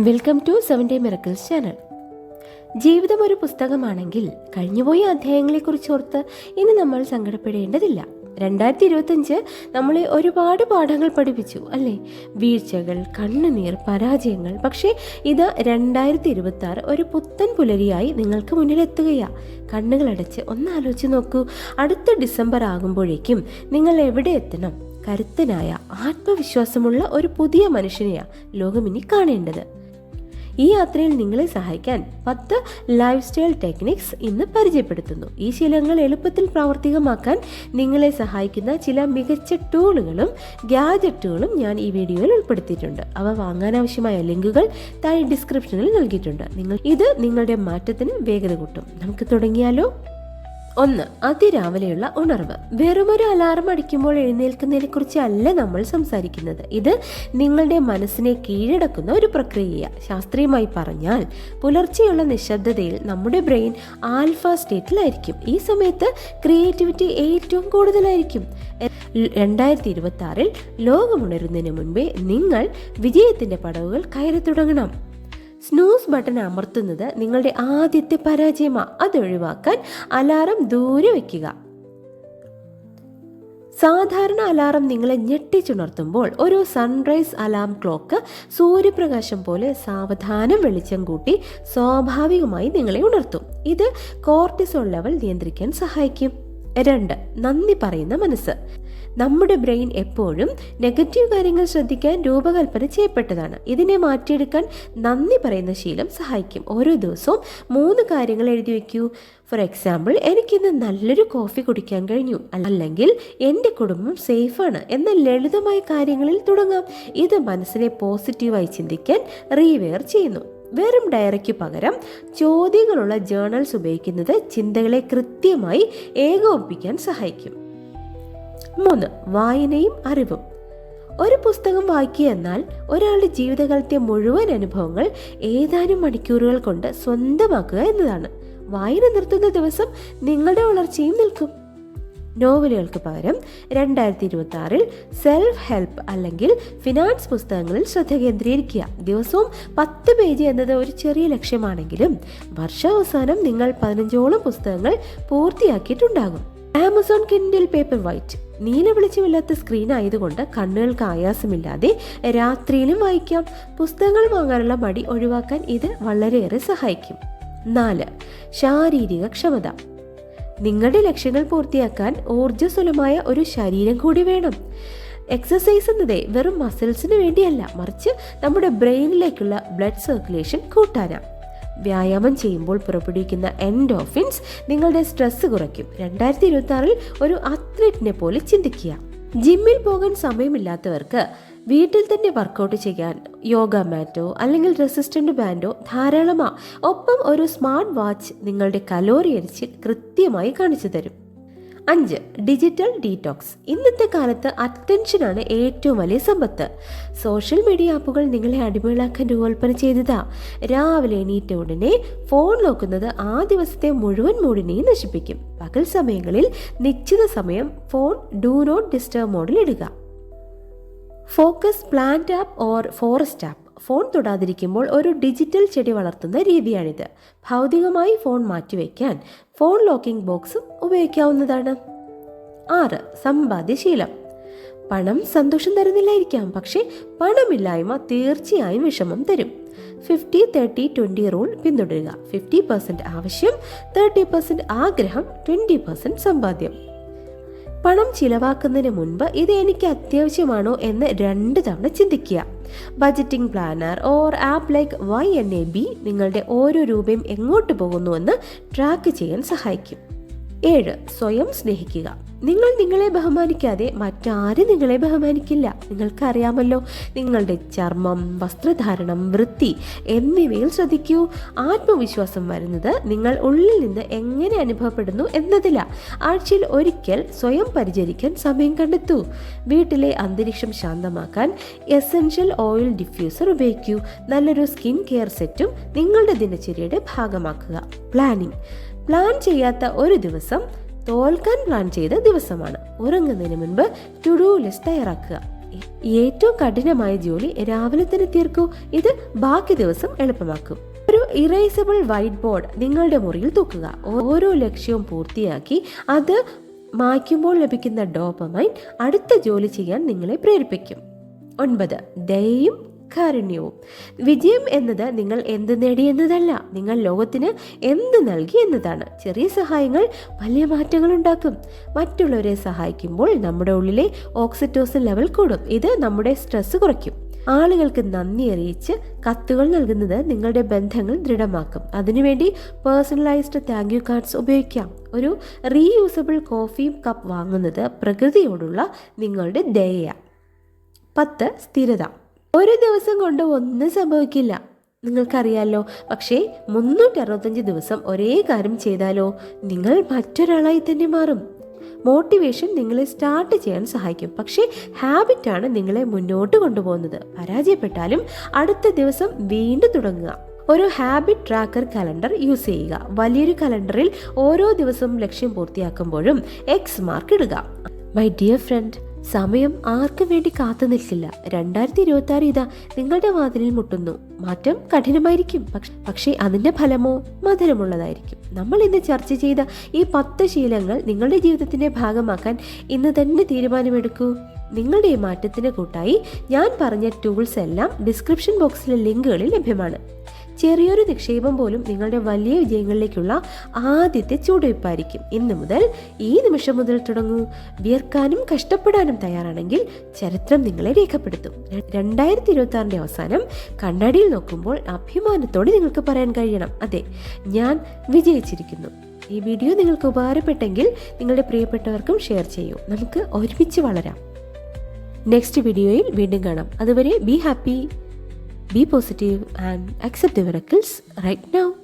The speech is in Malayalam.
Welcome to seven day miracles channel ജീവിതം ഒരു പുസ്തകമാണെങ്കിൽ കഴിഞ്ഞുപോയ അധ്യായങ്ങളെ കുറിച്ച് ഓർത്ത് ഇനി നമ്മൾ സങ്കടപ്പെടേണ്ടതില്ല. രണ്ടായിരത്തി ഇരുപത്തഞ്ച് നമ്മളെ ഒരുപാട് പാഠങ്ങൾ പഠിപ്പിച്ചു അല്ലേ? വീഴ്ചകൾ കണ്ണുനീർ പരാജയങ്ങൾ. പക്ഷേ ഇത് രണ്ടായിരത്തി ഇരുപത്തി ആറ് ഒരു പുത്തൻ പുലരിയായി നിങ്ങൾക്ക് മുന്നിലെത്തുകയാ. കണ്ണുകൾ അടച്ച് ഒന്ന് ആലോചിച്ച് നോക്കൂ. അടുത്ത ഡിസംബർ ആകുമ്പോഴേക്കും നിങ്ങൾ എവിടെ എത്തണം? കരുത്തനായ ആത്മവിശ്വാസമുള്ള ഒരു പുതിയ മനുഷ്യനെയാ ലോകം ഇനി കാണേണ്ടത്. ഈ യാത്രയിൽ നിങ്ങളെ സഹായിക്കാൻ പത്ത് ലൈഫ് സ്റ്റൈൽ ടെക്നിക്സ് ഇന്ന് പരിചയപ്പെടുത്തുന്നു. ഈ ശീലങ്ങൾ എളുപ്പത്തിൽ പ്രാവർത്തികമാക്കാൻ നിങ്ങളെ സഹായിക്കുന്ന ചില മികച്ച ടൂളുകളും ഗാജറ്റുകളും ഞാൻ ഈ വീഡിയോയിൽ ഉൾപ്പെടുത്തിയിട്ടുണ്ട്. അവ വാങ്ങാൻ ആവശ്യമായ ലിങ്കുകൾ താഴെ ഡിസ്ക്രിപ്ഷനിൽ നൽകിയിട്ടുണ്ട്. നിങ്ങൾ ഇത് നിങ്ങളുടെ മാറ്റത്തിന് വേഗത കൂട്ടും. നമുക്ക് തുടങ്ങിയാലോ? ഒന്ന് അതിരാവിലെയുള്ള ഉണർവ്. വെറുമൊരു അലാറം അടിക്കുമ്പോൾ എഴുന്നേൽക്കുന്നതിനെ കുറിച്ച് അല്ല നമ്മൾ സംസാരിക്കുന്നത്. ഇത് നിങ്ങളുടെ മനസ്സിനെ കീഴടക്കുന്ന ഒരു പ്രക്രിയയാണ് ശാസ്ത്രീയമായി പറഞ്ഞാൽ പുലർച്ചെയുള്ള നിശബ്ദതയിൽ നമ്മുടെ ബ്രെയിൻ ആൽഫ സ്റ്റേറ്റിലായിരിക്കും. ഈ സമയത്ത് ക്രിയേറ്റിവിറ്റി ഏറ്റവും കൂടുതലായിരിക്കും. രണ്ടായിരത്തി ഇരുപത്തി ആറിൽ ലോകമുണരുന്നതിന് മുൻപേ നിങ്ങൾ വിജയത്തിന്റെ പടവുകൾ കയറി തുടങ്ങണം. സ്നൂസ് ബട്ടൺ അമർത്തുന്നത് നിങ്ങളുടെ ആദ്യത്തെ പരാജയമാണ് അത് ഒഴിവാക്കാൻ അലാറം ദൂരെ വയ്ക്കുക സാധാരണ അലാറം നിങ്ങളെ ഞെട്ടിച്ചുണർത്തുമ്പോൾ ഒരു സൺറൈസ് അലാം ക്ലോക്ക് സൂര്യപ്രകാശം പോലെ സാവധാനം വെളിച്ചം കൂട്ടി സ്വാഭാവികമായി നിങ്ങളെ ഉണർത്തും. ഇത് കോർട്ടിസോൾ ലെവൽ നിയന്ത്രിക്കാൻ സഹായിക്കും. രണ്ട് നന്ദി പറയുന്ന മനസ്സ്. നമ്മുടെ ബ്രെയിൻ എപ്പോഴും നെഗറ്റീവ് കാര്യങ്ങൾ ശ്രദ്ധിക്കാൻ രൂപകൽപ്പന ചെയ്യപ്പെട്ടതാണ്. ഇതിനെ മാറ്റിയെടുക്കാൻ നന്ദി പറയുന്ന ശീലം സഹായിക്കും. ഓരോ ദിവസവും മൂന്ന് കാര്യങ്ങൾ എഴുതി വയ്ക്കൂ. ഫോർ എക്സാമ്പിൾ എനിക്കിന്ന് നല്ലൊരു കോഫി കുടിക്കാൻ കഴിഞ്ഞു. അല്ലെങ്കിൽ എന്റെ കുടുംബം സേഫാണ്. എന്ന ലളിതമായ കാര്യങ്ങളിൽ തുടങ്ങാം. ഇത് മനസ്സിനെ പോസിറ്റീവായി ചിന്തിക്കാൻ റീവെയർ ചെയ്യുന്നു. വെറും ഡയറിക്ക് പകരം ചോദ്യങ്ങളുള്ള ജേണൽസ് ഉപയോഗിക്കുന്നത് ചിന്തകളെ കൃത്യമായി ഏകോപിപ്പിക്കാൻ സഹായിക്കും. മൂന്ന് വായനയും അറിവും. ഒരു പുസ്തകം വായിക്കുക എന്നാൽ ഒരാളുടെ ജീവിതകാലത്തെ മുഴുവൻ അനുഭവങ്ങൾ ഏതാനും മണിക്കൂറുകൾ കൊണ്ട് സ്വന്തമാക്കുക എന്നതാണ്. വായന നിർത്തുന്ന ദിവസം നിങ്ങളുടെ വളർച്ചയും നിൽക്കും. നോവലുകൾക്ക് പകരം രണ്ടായിരത്തി ഇരുപത്തി ആറിൽ സെൽഫ് ഹെൽപ്പ് അല്ലെങ്കിൽ ഫിനാൻസ് പുസ്തകങ്ങളിൽ ശ്രദ്ധ കേന്ദ്രീകരിക്കുക. ദിവസവും പത്ത് പേജ് എന്നത് ഒരു ചെറിയ ലക്ഷ്യമാണെങ്കിലും വർഷാവസാനം നിങ്ങൾ പതിനഞ്ചോളം പുസ്തകങ്ങൾ പൂർത്തിയാക്കിയിട്ടുണ്ടാകും. Amazon Kindle paper white. നീല വെളിച്ചമില്ലാത്ത സ്ക്രീൻ ആയതുകൊണ്ട് കണ്ണുകൾക്ക് ആയാസമില്ലാതെ രാത്രിയിലും വായിക്കാം. പുസ്തകങ്ങൾ വാങ്ങാനുള്ള മടി ഒഴിവാക്കാൻ ഇത് വളരെയേറെ സഹായിക്കും. നാല് ശാരീരിക ക്ഷമത. നിങ്ങളുടെ ലക്ഷ്യങ്ങൾ പൂർത്തിയാക്കാൻ ഊർജസ്വലമായ ഒരു ശരീരം കൂടി വേണം. എക്സസൈസ് എന്നതേ വെറും മസിൽസിന് വേണ്ടിയല്ല മറിച്ച് നമ്മുടെ ബ്രെയിനിലേക്കുള്ള ബ്ലഡ് സർക്കുലേഷൻ കൂട്ടാനാണ് വ്യായാമം ചെയ്യുമ്പോൾ പുറപ്പെടുവിക്കുന്ന എൻഡോഫിൻസ് നിങ്ങളുടെ സ്ട്രെസ് കുറയ്ക്കും. രണ്ടായിരത്തി ഇരുപത്തി ആറിൽ ഒരു അത്ലറ്റിനെ പോലെ ചിന്തിക്കുക. ജിമ്മിൽ പോകാൻ സമയമില്ലാത്തവർക്ക് വീട്ടിൽ തന്നെ വർക്കൗട്ട് ചെയ്യാൻ യോഗ മാറ്റോ അല്ലെങ്കിൽ റെസിസ്റ്റന്റ് ബാൻഡോ ധാരാളമാ. ഒപ്പം ഒരു സ്മാർട്ട് വാച്ച് നിങ്ങളുടെ കലോറി അരിച്ച് കൃത്യമായി കാണിച്ചു തരും അഞ്ച് ഡിജിറ്റൽ ഡീറ്റോക്സ് ഇന്നത്തെ കാലത്ത് അറ്റൻഷനാണ് ഏറ്റവും വലിയ സമ്പത്ത്. സോഷ്യൽ മീഡിയ ആപ്പുകൾ നിങ്ങളെ അടിമകളാക്കാൻ രൂപകൽപ്പന ചെയ്തതാ. രാവിലെ എണീറ്റ ഉടനെ ഫോൺ നോക്കുന്നത് ആ ദിവസത്തെ മുഴുവൻ മൂടിനെയും നശിപ്പിക്കും. പകൽ സമയങ്ങളിൽ നിശ്ചിത സമയം ഫോൺ ഡൂ നോട്ട് ഡിസ്റ്റർബ് മോഡിൽ ഇടുക. Focus plant app or forest app phone തൊടാതിരിക്കുമ്പോൾ ഒരു ഡിജിറ്റൽ ചെടി വളർത്തുന്ന രീതിയാണിത്. ഭൗതികമായി ഫോൺ മാറ്റിവെക്കാൻ ഫോൺ ലോക്കിംഗ് ബോക്സും ഉപയോഗിക്കാവുന്നതാണ്. ആറ് സമ്പാദ്യശീലം. പണം സന്തോഷം തരുന്നില്ലായിരിക്കാം പക്ഷേ പണമില്ലായ്മ തീർച്ചയായും വിഷമം തരും. ഫിഫ്റ്റി തേർട്ടി ട്വന്റി റൂൾ പിന്തുടരുക. ഫിഫ്റ്റി പെർസെന്റ് ആവശ്യം തേർട്ടി പെർസെന്റ് ആഗ്രഹം ട്വന്റി പെർസെന്റ് സമ്പാദ്യം. പണം ചിലവാക്കുന്നതിന് മുൻപ് ഇത് എനിക്ക് അത്യാവശ്യമാണോ എന്ന് രണ്ട് തവണ ചിന്തിക്കുക. Budgeting planner or app like Y N A B നിങ്ങളുടെ ഓരോ രൂപയും എങ്ങോട്ട് പോകുന്നുവെന്ന് ട്രാക്ക് ചെയ്യാൻ സഹായിക്കും. ഏഴ് സ്വയം സ്നേഹിക്കുക. നിങ്ങൾ നിങ്ങളെ ബഹുമാനിക്കാതെ മറ്റാരും നിങ്ങളെ ബഹുമാനിക്കില്ല. നിങ്ങൾക്കറിയാമല്ലോ നിങ്ങളുടെ ചർമ്മം വസ്ത്രധാരണം വൃത്തി എന്നിവയിൽ ശ്രദ്ധിക്കൂ. ആത്മവിശ്വാസം വരുന്നത് നിങ്ങൾ ഉള്ളിൽ നിന്ന് എങ്ങനെ അനുഭവപ്പെടുന്നു എന്നതില്ല ആഴ്ചയിൽ ഒരിക്കൽ സ്വയം പരിചരിക്കാൻ സമയം കണ്ടെത്തൂ. വീട്ടിലെ അന്തരീക്ഷം ശാന്തമാക്കാൻ എസെൻഷ്യൽ ഓയിൽ ഡിഫ്യൂസർ ഉപയോഗിക്കൂ. നല്ലൊരു സ്കിൻ കെയർ സെറ്റും നിങ്ങളുടെ ദിനചര്യയുടെ ഭാഗമാക്കുക. പ്ലാനിംഗ്. പ്ലാൻ ചെയ്യാത്ത ഒരു ദിവസം തോൽക്കാൻ പ്ലാൻ ചെയ്ത ദിവസമാണ്. ഉറങ്ങുന്നതിന് മുൻപ് ടു ഡു ലിസ്റ്റ് തയ്യാറാക്കുക. ഏറ്റവും കഠിനമായ ജോലി രാവിലെ തന്നെ തീർക്കൂ. ഇത് ബാക്കി ദിവസം എളുപ്പമാക്കും. ഒരു ഇറേസബിൾ വൈറ്റ് ബോർഡ് നിങ്ങളുടെ മുറിയിൽ തൂക്കുക. ഓരോ ലക്ഷ്യവും പൂർത്തിയാക്കി അത് മായ്ക്കുമ്പോൾ ലഭിക്കുന്ന ഡോപ്പമൈൻ അടുത്ത ജോലി ചെയ്യാൻ നിങ്ങളെ പ്രേരിപ്പിക്കും. ഒൻപത് ദയയും കാരുണ്യവും വിജയം എന്നത് നിങ്ങൾ എന്ത് നേടി എന്നതല്ല നിങ്ങൾ ലോകത്തിന് എന്ത് നൽകി എന്നതാണ്. ചെറിയ സഹായങ്ങൾ വലിയ മാറ്റങ്ങൾ ഉണ്ടാക്കും. മറ്റുള്ളവരെ സഹായിക്കുമ്പോൾ നമ്മുടെ ഉള്ളിലെ ഓക്സിറ്റോസിൻ ലെവൽ കൂടും. ഇത് നമ്മുടെ സ്ട്രെസ് കുറയ്ക്കും. ആളുകൾക്ക് നന്ദി അറിയിച്ച് കത്തുകൾ നൽകുന്നത് നിങ്ങളുടെ ബന്ധങ്ങൾ ദൃഢമാക്കും. അതിനുവേണ്ടി പേഴ്സണലൈസ്ഡ് താങ്ക് യു കാർഡ്സ് ഉപയോഗിക്കാം. ഒരു റീയൂസബിൾ കോഫി കപ്പ് വാങ്ങുന്നത് പ്രകൃതിയോടുള്ള നിങ്ങളുടെ ദയയാണ് പത്ത് സ്ഥിരത. ഒരു ദിവസം കൊണ്ട് ഒന്നും സംഭവിക്കില്ല. നിങ്ങൾക്കറിയാലോ പക്ഷേ മുന്നൂറ്റി അറുപത്തഞ്ച് ദിവസം ഒരേ കാര്യം ചെയ്താലോ നിങ്ങൾ മറ്റൊരാളായി തന്നെ മാറും. മോട്ടിവേഷൻ നിങ്ങളെ സ്റ്റാർട്ട് ചെയ്യാൻ സഹായിക്കും. പക്ഷേ ഹാബിറ്റാണ് നിങ്ങളെ മുന്നോട്ട് കൊണ്ടുപോകുന്നത്. പരാജയപ്പെട്ടാലും അടുത്ത ദിവസം വീണ്ടും തുടങ്ങുക. ഒരു ഹാബിറ്റ് ട്രാക്കർ കലണ്ടർ യൂസ് ചെയ്യുക. വലിയൊരു കലണ്ടറിൽ ഓരോ ദിവസവും ലക്ഷ്യം പൂർത്തിയാക്കുമ്പോഴും എക്സ് മാർക്ക് ഇടുക. മൈ ഡിയർ ഫ്രണ്ട് സമയം ആർക്കും വേണ്ടി കാത്തു നിൽക്കില്ല. രണ്ടായിരത്തി ഇരുപത്തി ആറ് ഇതാ നിങ്ങളുടെ വാതിലിൽ മുട്ടുന്നു. മാറ്റം കഠിനമായിരിക്കും. പക്ഷ- അതിന്റെ ഫലമോ മധുരമുള്ളതായിരിക്കും. നമ്മൾ ഇന്ന് ചർച്ച ചെയ്ത ഈ പത്ത് ശീലങ്ങൾ നിങ്ങളുടെ ജീവിതത്തിന്റെ ഭാഗമാക്കാൻ ഇന്ന് തന്നെ തീരുമാനമെടുക്കൂ. നിങ്ങളുടെ ഈ മാറ്റത്തിന് കൂട്ടായി ഞാൻ പറഞ്ഞ ടൂൾസ് എല്ലാം ഡിസ്ക്രിപ്ഷൻ ബോക്സിലെ ലിങ്കുകളിൽ ലഭ്യമാണ്. ചെറിയൊരു നിക്ഷേപം പോലും നിങ്ങളുടെ വലിയ വിജയങ്ങളിലേക്കുള്ള ആദ്യത്തെ ചുവടുവയ്പ്പായിരിക്കും. ഇന്ന് മുതൽ ഈ നിമിഷം മുതൽ തുടങ്ങൂ. വിയർക്കാനും കഷ്ടപ്പെടാനും തയ്യാറാണെങ്കിൽ ചരിത്രം നിങ്ങളെ രേഖപ്പെടുത്തും. രണ്ടായിരത്തി ഇരുപത്തി ആറിന്റെ അവസാനം കണ്ണാടിയിൽ നോക്കുമ്പോൾ അഭിമാനത്തോടെ നിങ്ങൾക്ക് പറയാൻ കഴിയണം. അതെ ഞാൻ വിജയിച്ചിരിക്കുന്നു. ഈ വീഡിയോ നിങ്ങൾക്ക് ഉപകാരപ്പെട്ടെങ്കിൽ നിങ്ങളുടെ പ്രിയപ്പെട്ടവർക്കും ഷെയർ ചെയ്യൂ. നമുക്ക് ഒരുമിച്ച് വളരാം. നെക്സ്റ്റ് വീഡിയോയിൽ വീണ്ടും കാണാം. അതുവരെ be happy. Be positive and accept the miracles right now.